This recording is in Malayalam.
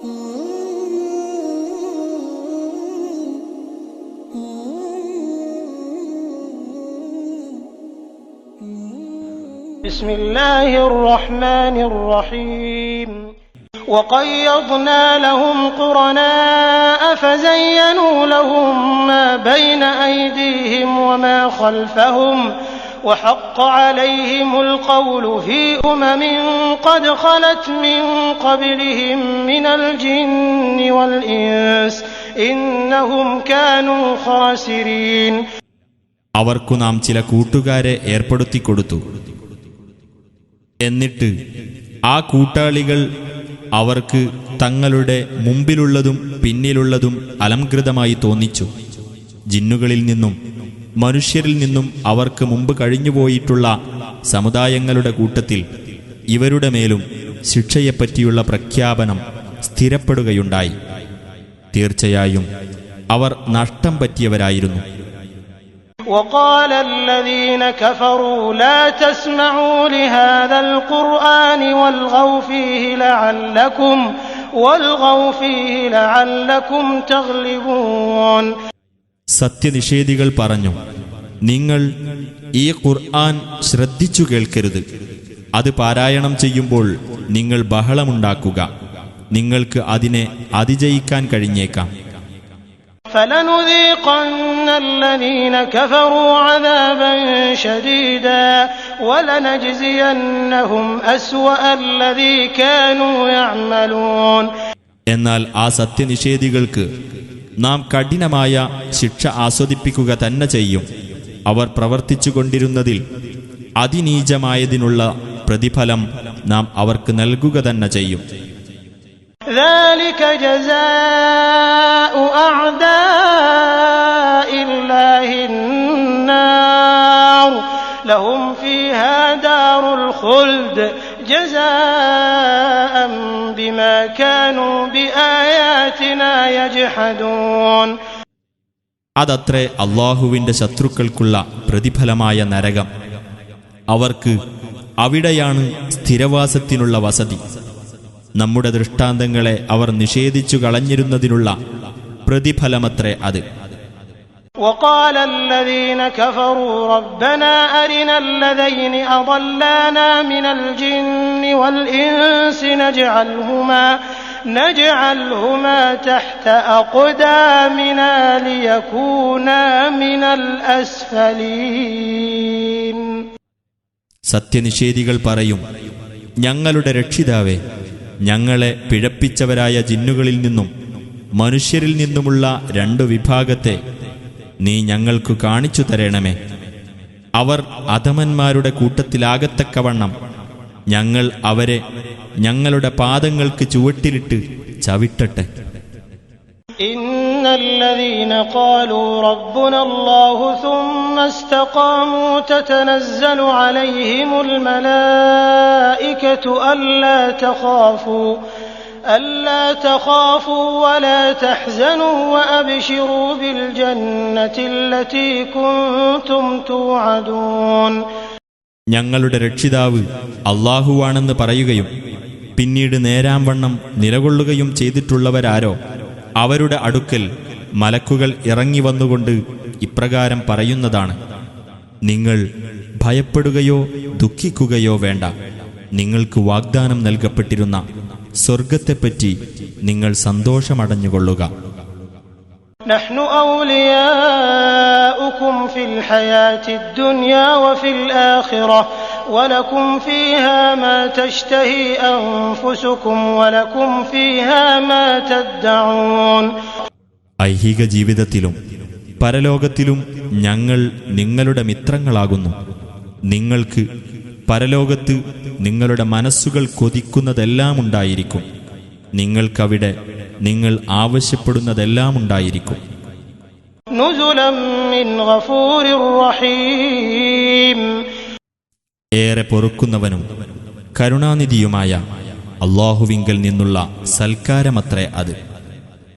بسم الله الرحمن الرحيم وقيضنا لهم قرناء فزينوا لهم ما بين أيديهم وما خلفهم وحق عليهم القول في أمم قد خلت من قبلهم من الجن والإنس إنهم كانوا خاسرين അവർക്കു നാം ചില കൂട്ടുകാരെ ഏർപ്പെടുത്തിക്കൊടുത്തു എന്നിട്ട് ആ കൂട്ടാളികൾ അവർക്ക് തങ്ങളുടെ മുമ്പിലുള്ളതും പിന്നിലുള്ളതും അലംകൃതമായി തോന്നിച്ചു ജിന്നുകളിൽ നിന്നും മനുഷ്യരിൽ നിന്നും അവർക്ക് മുമ്പ് കഴിഞ്ഞുപോയിട്ടുള്ള സമുദായങ്ങളുടെ കൂട്ടത്തിൽ ഇവരുടെ മേലും ശിക്ഷയെപ്പറ്റിയുള്ള പ്രഖ്യാപനം സ്ഥിരപ്പെടുകയുണ്ടായി തീർച്ചയായും അവർ നഷ്ടം പറ്റിയവരായിരുന്നു وقال الذين كفروا لا تسمعوا لهذا القرآن والغوا فيه لعلكم والغوا فيه لعلكم تغلبون സത്യനിഷേധികൾ പറഞ്ഞു നിങ്ങൾ ഈ ഖുർആൻ ശ്രദ്ധിച്ചു കേൾക്കരുത് അത് പാരായണം ചെയ്യുമ്പോൾ നിങ്ങൾ ബഹളമുണ്ടാക്കുക നിങ്ങൾക്ക് അതിനെ അതിജയിക്കാൻ കഴിഞ്ഞേക്കാം فلنذيقن الذين كفروا عذابا شديدا ولنجزينهم أسوأ الذي كانوا يعملون എന്നാൽ ആ സത്യനിഷേധികൾക്ക് നാം കഠിനമായ ശിക്ഷ ആസ്വദിപ്പിക്കുക തന്നെ ചെയ്യും. അവർ പ്രവർത്തിച്ചുകൊണ്ടിരുന്നതിൽ അതിനീചമായതിനുള്ള പ്രതിഫലം നാം അവർക്ക് നൽകുക തന്നെ ചെയ്യും. ലഹും ഫീഹാ ദാറുൽ ഖുൽദ് ജസാ بما كانوا بآياتنا يجحدون അതത്രേ അള്ളാഹുവിന്റെ ശത്രുക്കൾക്കുള്ള പ്രതിഫലമായ നരകം അവർക്ക് അവിടെയാണ് സ്ഥിരവാസത്തിനുള്ള വസതി നമ്മുടെ ദൃഷ്ടാന്തങ്ങളെ അവർ നിഷേധിച്ചു കളഞ്ഞിരുന്നതിനുള്ള പ്രതിഫലമത്രേ അത് وقال الذين كفروا ربنا أرنا الذين أضلانا من الجن والإنس نجعلهما نجعلهما تحت أقدامنا ليكونا من الأسفلين സത്യനിഷേധികൾ പറയും ഞങ്ങളുടെ രക്ഷിതാവേ ഞങ്ങളെ പിഴപ്പിച്ചവരായ ജിന്നുകളിൽ നിന്നും മനുഷ്യരിൽ നിന്നുമുള്ള രണ്ടു വിഭാഗത്തെ നീ ഞങ്ങൾക്കു കാണിച്ചു തരണമേ അവർ അധമന്മാരുടെ കൂട്ടത്തിലാകത്തക്കവണ്ണം ഞങ്ങൾ അവരെ ഞങ്ങളുടെ പാദങ്ങൾക്ക് ചുവട്ടിലിട്ട് ചവിട്ടട്ടെ إن الذين قالوا ربنا الله ثم استقاموا تتنزل عليهم الملائكة ألا تخافوا ألا تخافوا ولا تحزنوا وأبشروا بالجنة التي كنتم توعدون ഞങ്ങളുടെ രക്ഷിതാവ് അള്ളാഹുവാണെന്ന് പറയുകയും പിന്നീട് നേരാംവണ്ണം നിലകൊള്ളുകയും ചെയ്തിട്ടുള്ളവരാരോ അവരുടെ അടുക്കൽ മലക്കുകൾ ഇറങ്ങി വന്നുകൊണ്ട് ഇപ്രകാരം പറയുന്നതാണ് നിങ്ങൾ ഭയപ്പെടുകയോ ദുഃഖിക്കുകയോ വേണ്ട നിങ്ങൾക്ക് വാഗ്ദാനം നൽകപ്പെട്ടിരുന്ന സ്വർഗത്തെപ്പറ്റി നിങ്ങൾ സന്തോഷമടഞ്ഞുകൊള്ളുക نحن أولياؤكم في الحياة الدنيا وفي الآخرة ولكم فيها ما تشتهي أنفسكم ولكم فيها ما تدعون ഐഹിക ജീവിതത്തിലും പരലോകത്തിലും ഞങ്ങൾ നിങ്ങളുടെ മിത്രങ്ങളാകുന്നു നിങ്ങൾക്ക് പരലോകത്ത് നിങ്ങളുടെ മനസ്സുകൾ കൊതിക്കുന്നതെല്ലാം ഉണ്ടായിരിക്കും. നിങ്ങൾക്കവിടെ നിങ്ങൾ ആവശ്യപ്പെടുന്നതെല്ലാം ഉണ്ടായിരിക്കും. ഏറെ പൊറുക്കുന്നവനും കരുണാനിധിയുമായ അള്ളാഹുവിങ്കിൽ നിന്നുള്ള സൽക്കാരമത്രേ അത്.